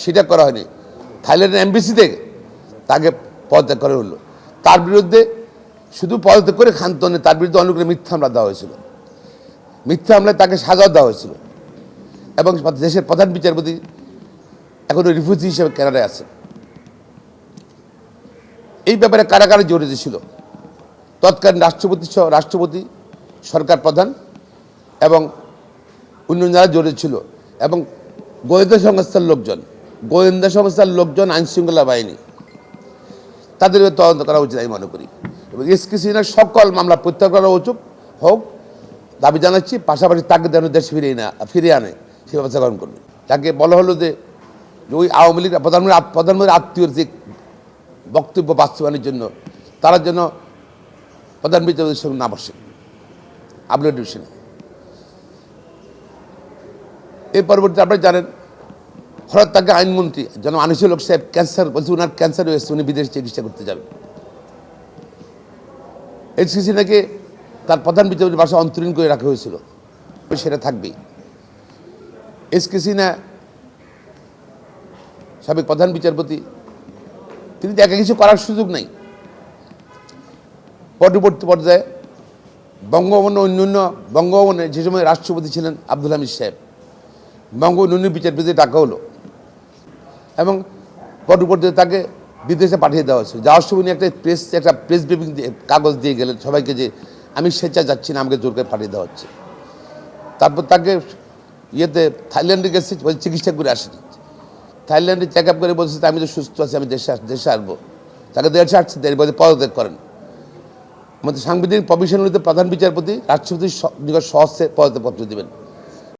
সেটা করা হয়নি। থাইল্যান্ডের এমবিসি থেকে তাকে পদত্যাগ করা হলো তার বিরুদ্ধে শুধু পদত্যাগ করে ক্ষান্ত নেই তার বিরুদ্ধে অনেকগুলো মিথ্যা হামলা দেওয়া হয়েছিল। মিথ্যা হামলায় তাকে সাজা দেওয়া হয়েছিল এবং দেশের প্রধান বিচারপতি এখনও রিফিউজি হিসেবে কানাডায় আছে এই ব্যাপারে কারা কারা জড়িত ছিল? তৎকালীন রাষ্ট্রপতি সহ রাষ্ট্রপতি, সরকার প্রধান এবং অন্য যারা জড়িত ছিল এবং গোয়েন্দা সংস্থার লোকজন। গোয়েন্দা সংস্থার লোকজন আইন শৃঙ্খলা বাহিনী। তাদের তদন্ত করা উচিত, আমি মনে করি। এবং এসকে সিনহার সকল মামলা প্রত্যাহার করা উচিত, হোক, দাবি জানাচ্ছি, পাশাপাশি তাকে যেন দেশ ফিরিয়ে না, ফিরিয়ে আনে, সে ব্যবস্থা গ্রহণ করবে। তাকে বলা হলো যে ওই আওয়ামী লীগ প্রধানমন্ত্রী প্রধানমন্ত্রীর আত্মীয়র যে বক্তব্য বাস্তবায়নের জন্য, তারা যেন প্রধান বিচারপতির সঙ্গে না বসে। আবুল ডিভিশনে এর পরবর্তী আপনারা জানেন হঠাৎ তাকে আইনমন্ত্রী, যেন আনিসুল হক সাহেব ক্যান্সার বলছে ওনার ক্যান্সার হয়েছে, উনি বিদেশে চিকিৎসা করতে যাবেন। এইচসিসি নাকি তার প্রধান বিচারপতির বাসা অন্তরীণ করে রাখা হয়েছিল। সেটা থাকবেই। এসকেসি না সাবেক প্রধান বিচারপতি, তিনি একা কিছু করার সুযোগ নেই। পরবর্তী পর্যায়ে বঙ্গভবন অন্যান্য, বঙ্গভবনে যে সময় রাষ্ট্রপতি ছিলেন আব্দুল হামিদ সাহেব বঙ্গবন্ধু বিচারপতি ডাকা হলো। এবং পরবর্তীতে তাকে বিদেশে পাঠিয়ে দেওয়া হয়েছে। যাওয়ার সময় একটা প্রেস একটা প্রেস ব্রিফিং কাগজ দিয়ে গেলেন সবাইকে যে, আমি স্বেচ্ছা যাচ্ছি না, আমাকে জোর করে পাঠিয়ে দেওয়া হচ্ছে। তারপর তাকে ইয়েতে থাইল্যান্ডে গেছে, বলছে চিকিৎসা করে আসেনি। থাইল্যান্ডে চেক আপ করে বলছে, আমি তো সুস্থ আছি, আমি দেশে দেশে আসব। তাকে দেশে আসছে দেশ বলছে পদত্যাগ করেন। আমাদের সাংবিধানিক প্রভিশনগুলিতে প্রধান বিচারপতি, রাষ্ট্রপতি স- নিকট সহস্রে পদত্যাগ পত্র দেবেন।